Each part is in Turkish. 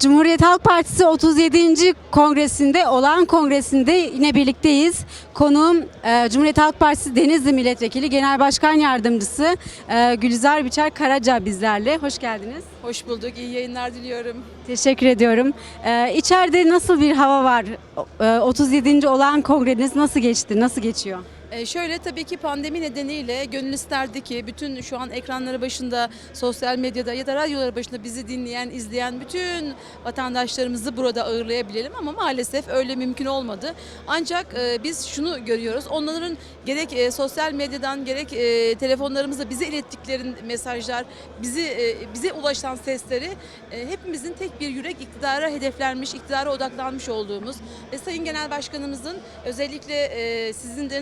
Cumhuriyet Halk Partisi 37. kongresinde olan kongresinde yine birlikteyiz. Konuğum e, Cumhuriyet Halk Partisi Denizli Milletvekili Genel Başkan Yardımcısı e, Gülizar Biçer Karaca bizlerle. Hoş geldiniz. Hoş bulduk. İyi yayınlar diliyorum. Teşekkür ediyorum. E, içeride nasıl bir hava var? E, 37. olan kongreniz nasıl geçti? Nasıl geçiyor? Ee, şöyle tabii ki pandemi nedeniyle gönül isterdi ki bütün şu an ekranları başında, sosyal medyada ya da radyoları başında bizi dinleyen, izleyen bütün vatandaşlarımızı burada ağırlayabilelim ama maalesef öyle mümkün olmadı. Ancak e, biz şunu görüyoruz. Onların gerek e, sosyal medyadan gerek e, telefonlarımızda bize ilettikleri mesajlar, bizi e, bize ulaşan sesleri hepimizin tek bir yürek iktidara hedeflenmiş, iktidara odaklanmış olduğumuz ve Sayın Genel Başkanımızın özellikle e,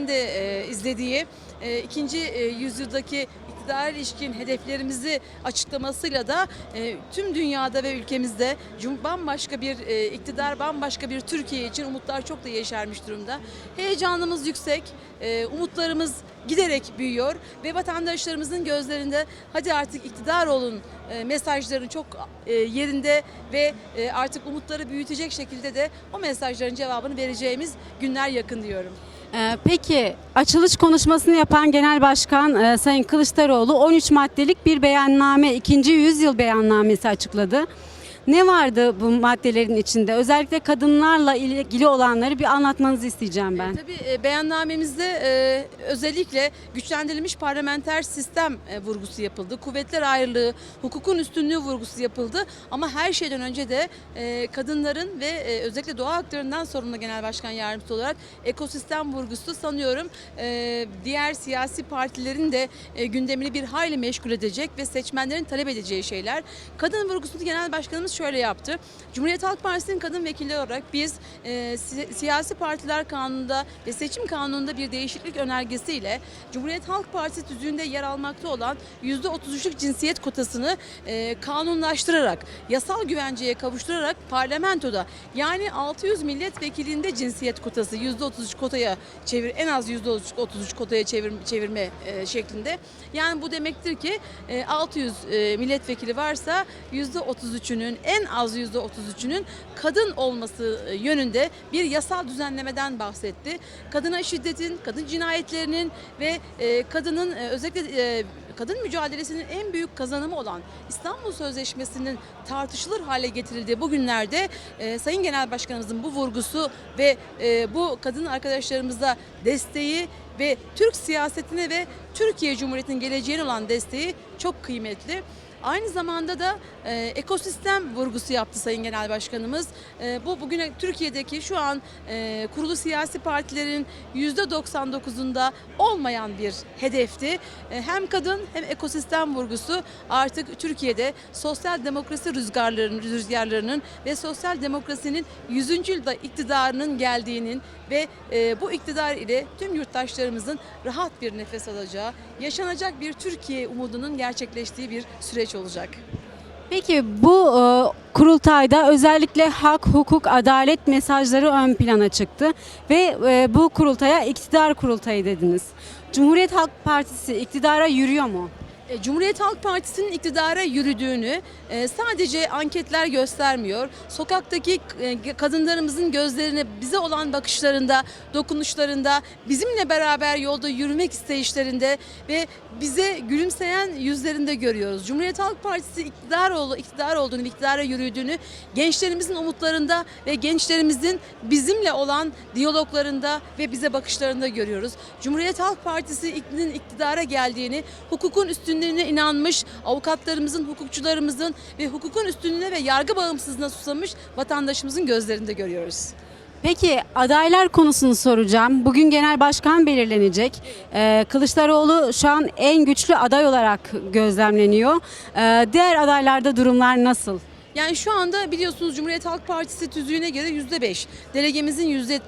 de e, izlediği e, ikinci e, yüzyıldaki iktidara ilişkin hedeflerimizi açıklamasıyla da e, tüm dünyada ve ülkemizde bambaşka bir e, iktidar, bambaşka bir Türkiye için umutlar çok da yeşermiş durumda. Heyecanımız yüksek, e, umutlarımız giderek büyüyor ve vatandaşlarımızın gözlerinde hadi artık iktidar olun e, mesajların çok e, yerinde ve e, artık umutları büyütecek şekilde de o mesajların cevabını vereceğimiz günler yakın diyorum. E, peki açılış konuşmasını yapan Genel Başkan e, Sayın Kılıçdaroğlu 13 maddelik bir beyanname, ikinci yüzyıl beyannamesi açıkladı. Ne vardı bu maddelerin içinde? Özellikle kadınlarla ilgili olanları bir anlatmanızı isteyeceğim ben. Tabii e, beyannamemizde e, özellikle güçlendirilmiş parlamenter sistem e, vurgusu yapıldı. Kuvvetler ayrılığı, hukukun üstünlüğü vurgusu yapıldı. Ama her şeyden önce de e, kadınların ve e, özellikle doğa haklarından sorumlu genel başkan yardımcısı olarak ekosistem vurgusu sanıyorum e, diğer siyasi partilerin de e, gündemini bir hayli meşgul edecek ve seçmenlerin talep edeceği şeyler. Kadın vurgusunu genel başkanımız şöyle yaptı. Cumhuriyet Halk Partisi'nin kadın vekilleri olarak biz e, si- siyasi partiler kanununda ve seçim kanununda bir değişiklik önergesiyle Cumhuriyet Halk Partisi tüzüğünde yer almakta olan %33'lük cinsiyet kotasını e, kanunlaştırarak, yasal güvenceye kavuşturarak parlamentoda yani 600 milletvekilinde cinsiyet kotası %33 kotaya çevir en az %33 kotaya çevir, çevirme e, şeklinde. Yani bu demektir ki e, 600 e, milletvekili varsa %33'ünün en az %33'ünün kadın olması e, yönünde bir yasal düzenlemeden bahsetti. Kadına şiddetin, kadın cinayetlerinin ve e, kadının e, özellikle kadın mücadelesinin en büyük kazanımı olan İstanbul Sözleşmesi'nin tartışılır hale getirildiği bu günlerde e, Sayın Genel Başkanımızın bu vurgusu ve bu kadın arkadaşlarımıza desteği ve Türk siyasetine ve Türkiye Cumhuriyeti'nin geleceğine olan desteği çok kıymetli. Aynı zamanda da e, ekosistem vurgusu yaptı Sayın Genel Başkanımız. E, bu bugüne Türkiye'deki şu an e, kurulu siyasi partilerin %99'unda olmayan bir hedefti. E, hem kadın hem ekosistem vurgusu artık Türkiye'de sosyal demokrasi rüzgarlarının, rüzgarlarının ve sosyal demokrasinin 100. yılda iktidarının geldiğinin ve e, bu iktidar ile tüm yurttaşlarımızın rahat bir nefes alacağı, yaşanacak bir Türkiye umudunun gerçekleştiği bir süreç olacak. Peki bu e, kurultayda özellikle hak, hukuk, adalet mesajları ön plana çıktı ve e, bu kurultaya iktidar kurultayı dediniz. Cumhuriyet Halk Partisi iktidara yürüyor mu? E, Cumhuriyet Halk Partisi'nin iktidara yürüdüğünü e, sadece anketler göstermiyor. Sokaktaki e, kadınlarımızın gözlerine bize olan bakışlarında, dokunuşlarında, bizimle beraber yolda yürümek isteyişlerinde ve bize gülümseyen yüzlerinde görüyoruz. Cumhuriyet Halk Partisi iktidar, ol, iktidar olduğunu, iktidara yürüdüğünü gençlerimizin umutlarında ve gençlerimizin bizimle olan diyaloglarında ve bize bakışlarında görüyoruz. Cumhuriyet Halk Partisi'nin iktidara geldiğini, hukukun üstünlüğüne inanmış, avukatlarımızın, hukukçularımızın ve hukukun üstünlüğüne ve yargı bağımsızlığına susamış vatandaşımızın gözlerinde görüyoruz. Peki adaylar konusunu soracağım. Bugün genel başkan belirlenecek. Ee, Kılıçdaroğlu şu an en güçlü aday olarak gözlemleniyor. Ee, diğer adaylarda durumlar nasıl? Yani şu anda biliyorsunuz Cumhuriyet Halk Partisi tüzüğüne göre yüzde beş. Delegemizin yüzde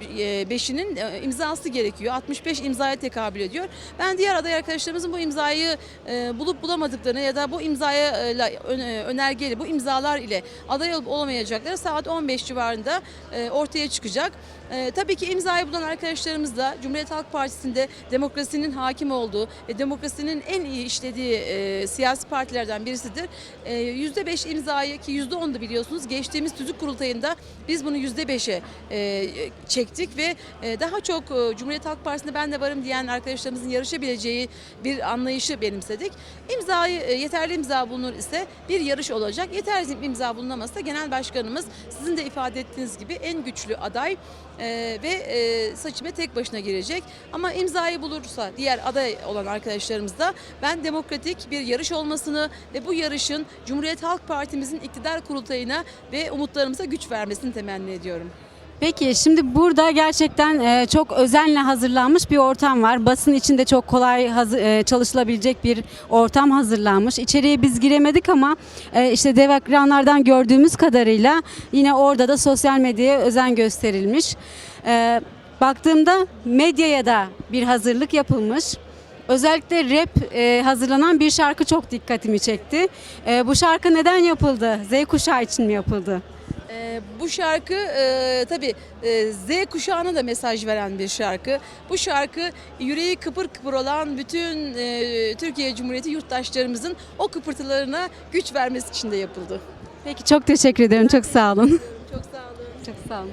beşinin e, imzası gerekiyor. 65 imzaya tekabül ediyor. Ben diğer aday arkadaşlarımızın bu imzayı e, bulup bulamadıklarını ya da bu imzaya e, e, önergeyle, bu imzalar ile aday olup olamayacakları saat 15 civarında e, ortaya çıkacak. E, tabii ki imzayı bulan arkadaşlarımız da Cumhuriyet Halk Partisi'nde demokrasinin hakim olduğu ve demokrasinin en iyi işlediği e, siyasi partilerden birisidir. E, %5 imzayı ki %10 %10'du biliyorsunuz. Geçtiğimiz tüzük kurultayında biz bunu %5'e e, çektik ve e, daha çok e, Cumhuriyet Halk Partisi'nde ben de varım diyen arkadaşlarımızın yarışabileceği bir anlayışı benimsedik. İmzayı e, yeterli imza bulunur ise bir yarış olacak. Yeterli imza bulunamazsa genel başkanımız sizin de ifade ettiğiniz gibi en güçlü aday e, ve e, seçime tek başına girecek. Ama imzayı bulursa diğer aday olan arkadaşlarımız da ben demokratik bir yarış olmasını ve bu yarışın Cumhuriyet Halk Partimizin iktidar kurultayına ve umutlarımıza güç vermesini temenni ediyorum. Peki şimdi burada gerçekten e, çok özenle hazırlanmış bir ortam var. Basın içinde çok kolay e, çalışılabilecek bir ortam hazırlanmış. İçeriye biz giremedik ama e, işte dev ekranlardan gördüğümüz kadarıyla yine orada da sosyal medyaya özen gösterilmiş. Baktığımda medyaya da bir hazırlık yapılmış. Özellikle rap e, hazırlanan bir şarkı çok dikkatimi çekti. E, bu şarkı neden yapıldı? Z kuşağı için mi yapıldı? Ee, bu şarkı e, tabii e, Z kuşağına da mesaj veren bir şarkı. Bu şarkı yüreği kıpır kıpır olan bütün e, Türkiye Cumhuriyeti yurttaşlarımızın o kıpırtılarına güç vermesi için de yapıldı. Peki çok teşekkür ederim. Çok sağ olun. Çok sağ olun. Çok sağ olun.